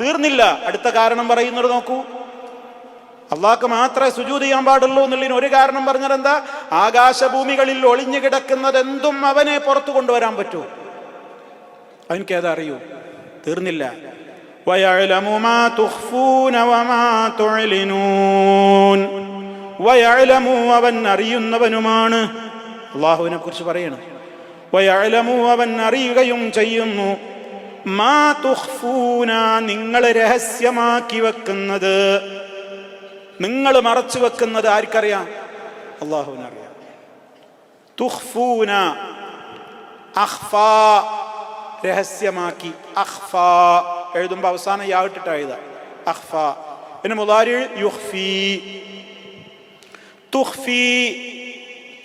തീർന്നില്ല. അടുത്ത കാരണം പറയുന്നത് നോക്കൂ. അള്ളാഹ്ക്ക് മാത്രമേ സുജൂത് ചെയ്യാൻ പാടുള്ളൂ എന്നുള്ളതിന് ഒരു കാരണം പറഞ്ഞത് എന്താ ആകാശഭൂമികളിൽ ഒളിഞ്ഞു കിടക്കുന്നതെന്തും അവനെ പുറത്തു കൊണ്ടുവരാൻ പറ്റൂ. അവനക്ക് ഏതാ അറിയൂ. തീർന്നില്ല. അവൻ അറിയുന്നവനുമാണ്. അള്ളാഹുവിനെ കുറിച്ച് പറയണം. വയലമു അവൻ അറിയുകയും ചെയ്യുന്നു. മാ തുഹ്ഫൂന നിങ്ങൾ രഹസ്യമാക്കി വെക്കുന്നത്. നിങ്ങൾ മറച്ചു വെക്കുന്നത് ആർക്കറിയാം? അള്ളാഹുവിനറിയാം. തുഹ്ഫൂന അഖ്ഫ രഹസ്യമാക്കി. അഹ്ഫാ എഴുതുമ്പോൾ അവസാനം യാവിട്ടിട്ട് എഴുത. അഖ്ഫ. പിന്നെ മുതാരി യുഹ്ഫി തുഹ്ഫി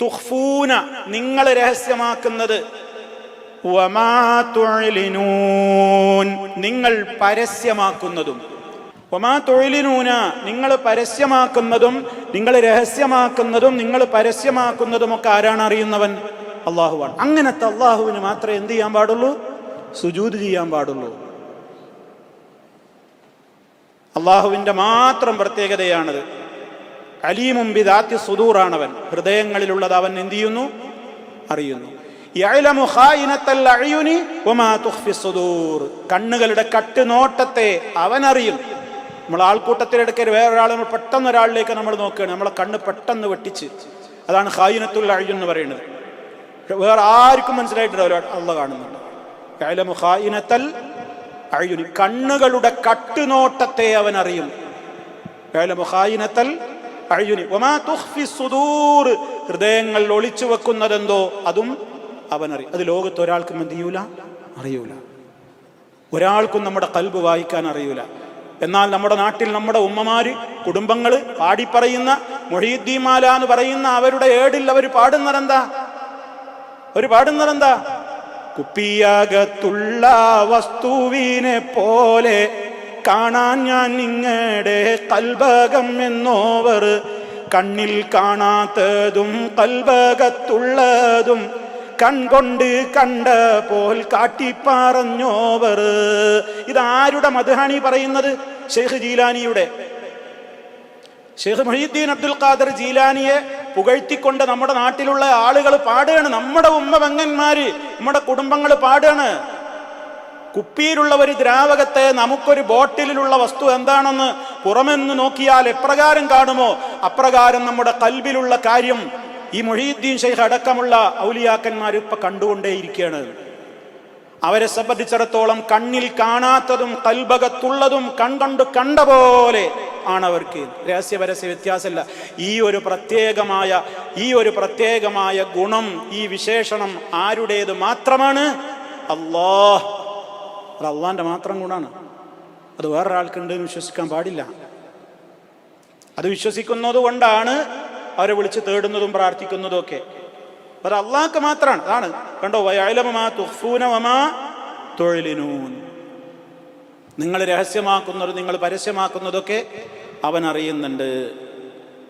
തുഹ്ഫൂന നിങ്ങൾ രഹസ്യമാക്കുന്നത്. നിങ്ങൾ പരസ്യമാക്കുന്നതും. ഒമാ തൊഴിലിനൂന നിങ്ങൾ പരസ്യമാക്കുന്നതും നിങ്ങൾ രഹസ്യമാക്കുന്നതും നിങ്ങൾ പരസ്യമാക്കുന്നതും ഒക്കെ ആരാണ് അറിയുന്നവൻ? അള്ളാഹുവാണ് അങ്ങനത്തെ അള്ളാഹുവിന് മാത്രമേ എന്ത് ചെയ്യാൻ പാടുള്ളൂ? സുജൂത് ചെയ്യാൻ പാടുള്ളൂ. അള്ളാഹുവിന്റെ മാത്രം പ്രത്യേകതയാണത്. അലീമും ബിദാത്തി സുദൂറാണവൻ. ഹൃദയങ്ങളിലുള്ളത് അവൻ എന്ത് ചെയ്യുന്നു? അറിയുന്നു. കണ്ണുകളുടെ കട്ടുനോട്ടത്തെ അവൻ അറിയും. നമ്മൾ ആൾക്കൂട്ടത്തിലെടുക്കൽ വേറൊരാൾ നമ്മൾ പെട്ടെന്ന് ഒരാളിലേക്ക് നമ്മൾ നോക്കുകയാണ്. നമ്മളെ കണ്ണ് പെട്ടെന്ന് വെട്ടിച്ച്. അതാണ് ഹായുനത്തുൽ അഴിയു എന്ന് പറയുന്നത്. വേറെ ആർക്കും മനസ്സിലായിട്ടില്ല. അള്ള കാണുന്നുണ്ട്. ഹായുനത്തൽ അഴിയുനി കണ്ണുകളുടെ കട്ടുനോട്ടത്തെ അവൻ അറിയും. യഅലമു ഖായിനത്തൽ ഒമാ തുഹ്ഫി സുദൂർ. ഹൃദയങ്ങൾ ഒളിച്ചു വെക്കുന്നതെന്തോ അതും അവനറിയും അത് ലോകത്ത് ഒരാൾക്കും എന്ത് ചെയ്യൂല? അറിയൂല. ഒരാൾക്കും നമ്മുടെ കൽബ് വായിക്കാൻ അറിയൂല. എന്നാൽ നമ്മുടെ നാട്ടിൽ നമ്മുടെ ഉമ്മമാര് കുടുംബങ്ങൾ പാടിപ്പറയുന്ന മൊഹീദ്ദീമാല എന്ന് പറയുന്ന അവരുടെ ഏടിൽ അവർ പാടുന്നതെന്താ? അവർ പാടുന്നതെന്താ? കുപ്പിയകത്തുള്ള വസ്തുവിനെ പോലെ കാണാൻ ഞാൻ നിങ്ങളുടെ കൽഭകം എന്നോവർ. കണ്ണിൽ കാണാത്തതും കൽബകത്തുള്ളതും കൺകൊണ്ട് കണ്ട പോൽ കാട്ടിപ്പറഞ്ഞോവർ. ഇതാരുടെ മധുഹാണി പറയുന്നത്? ഷെയ്ഖ് ജീലാനിയുടെ. ഷെയ്ഖ് മൊഹീദ്ദീൻ അബ്ദുൽ ഖാദർ ജീലാനിയെ പുകഴ്ത്തിക്കൊണ്ട് നമ്മുടെ നാട്ടിലുള്ള ആളുകൾ പാടുകയാണ്. നമ്മുടെ ഉമ്മ പെങ്ങന്മാര് നമ്മുടെ കുടുംബങ്ങൾ പാടുകയാണ്. കുപ്പിയിലുള്ള ഒരു ദ്രാവകത്തെ നമുക്കൊരു ബോട്ടിലുള്ള വസ്തു എന്താണെന്ന് പുറമെന്ന് നോക്കിയാൽ എപ്രകാരം കാണുമോ? അപ്രകാരം നമ്മുടെ കൽബിലുള്ള കാര്യം ഈ മൊഹീദ്ദീൻ ഷെയ്ഖ് അടക്കമുള്ള ഔലിയാക്കന്മാർ ഇപ്പൊ കണ്ടുകൊണ്ടേയിരിക്കുകയാണ് അവരെ സംബന്ധിച്ചിടത്തോളം കണ്ണിൽ കാണാത്തതും കൽബകത്തുള്ളതും കൺകണ്ട് കണ്ട പോലെ ആണ് അവർക്ക് രഹസ്യപരസ്യ വ്യത്യാസമില്ല. ഈ ഒരു പ്രത്യേകമായ ഈ ഒരു പ്രത്യേകമായ ഗുണം ഈ വിശേഷണം ആരുടേത് മാത്രമാണ്? അള്ളാഹ് അത് അള്ളാന്റെ മാത്രം ഗുണമാണ് അത് വേറൊരാൾക്കുണ്ട് എന്ന് വിശ്വസിക്കാൻ പാടില്ല. അത് വിശ്വസിക്കുന്നത് കൊണ്ടാണ് അവരെ വിളിച്ച് തേടുന്നതും പ്രാർത്ഥിക്കുന്നതും ഒക്കെ. അത് അള്ളാഹ്ക്ക് മാത്രമാണ് അതാണ്. കണ്ടോ? വയാലമമാ തുഫൂനമമാ തൊഴിലിനൂൻ നിങ്ങൾ രഹസ്യമാക്കുന്നതും നിങ്ങൾ പരസ്യമാക്കുന്നതൊക്കെ അവൻ അറിയുന്നുണ്ട്.